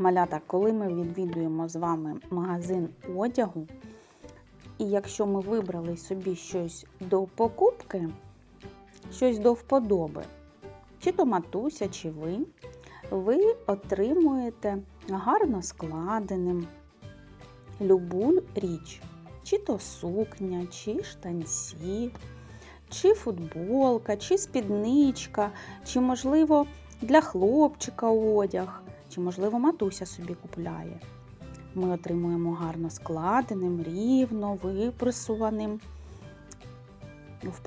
Малята, коли ми відвідуємо з вами магазин одягу, і якщо ми вибрали собі щось до покупки, щось до вподоби, чи то матуся, чи ви, ви отримуєте гарно складеним любу річ, чи то сукня, чи штанці, чи футболка, чи спідничка, чи, можливо, для хлопчика одяг, чи, можливо, матуся собі купляє. Ми отримуємо гарно складеним, рівно, випресуваним в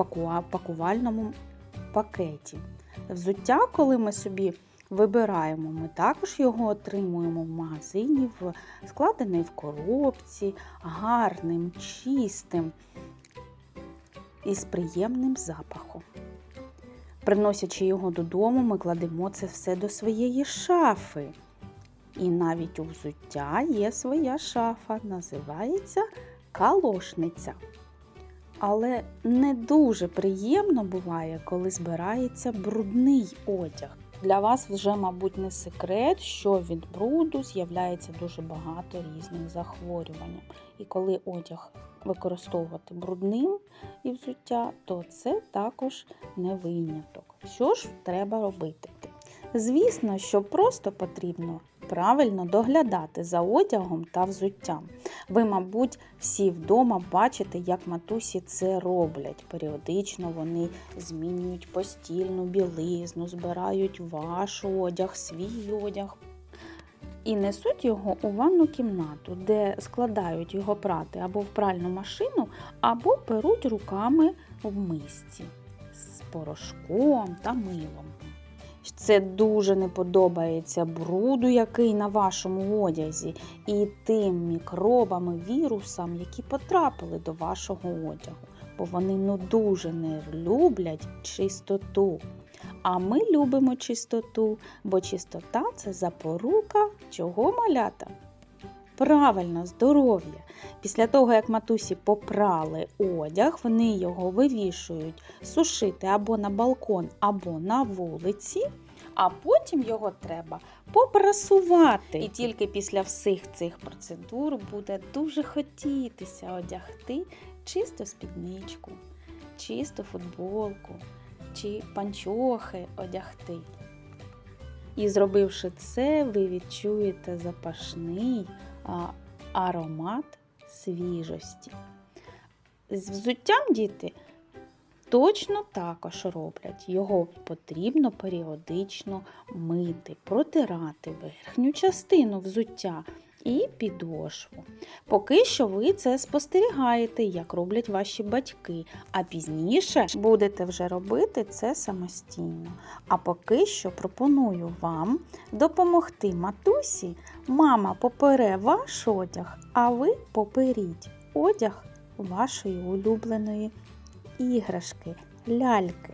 пакувальному пакеті. Взуття, коли ми собі вибираємо, ми також його отримуємо в магазині, складений в коробці, гарним, чистим і з приємним запахом. Приносячи його додому, ми кладемо це все до своєї шафи. І навіть у взуття є своя шафа, називається калошниця. Але не дуже приємно буває, коли збирається брудний одяг. Для вас вже, мабуть, не секрет, що від бруду з'являється дуже багато різних захворювань. І коли одяг використовувати брудним і взуття, то це також не виняток. Що ж треба робити? Звісно, що просто потрібно правильно доглядати за одягом та взуттям. Ви, мабуть, всі вдома бачите, як матусі це роблять. Періодично вони змінюють постільну білизну, збирають ваш одяг, свій одяг. І несуть його у ванну кімнату, де складають його прати або в пральну машину, або перуть руками в мисці з порошком та милом. Це дуже не подобається бруду, який на вашому одязі, і тим мікробам, і вірусам, які потрапили до вашого одягу, бо вони ну дуже не люблять чистоту. А ми любимо чистоту, бо чистота це запорука чого малята? Правильно, здоров'я. Після того, як матусі попрали одяг, вони його вивішують сушити або на балкон, або на вулиці, а потім його треба попрасувати. І тільки після всіх цих процедур буде дуже хотітися одягти чисту спідничку, чисту футболку чи панчохи одягти. І зробивши це, ви відчуєте запашний аромат свіжості. З взуттям діти точно також роблять. Його потрібно періодично мити, протирати верхню частину взуття і підошву. Поки що ви це спостерігаєте, як роблять ваші батьки, а пізніше будете вже робити це самостійно. А поки що пропоную вам допомогти матусі. Мама попере ваш одяг, а ви поперіть одяг вашої улюбленої іграшки, ляльки.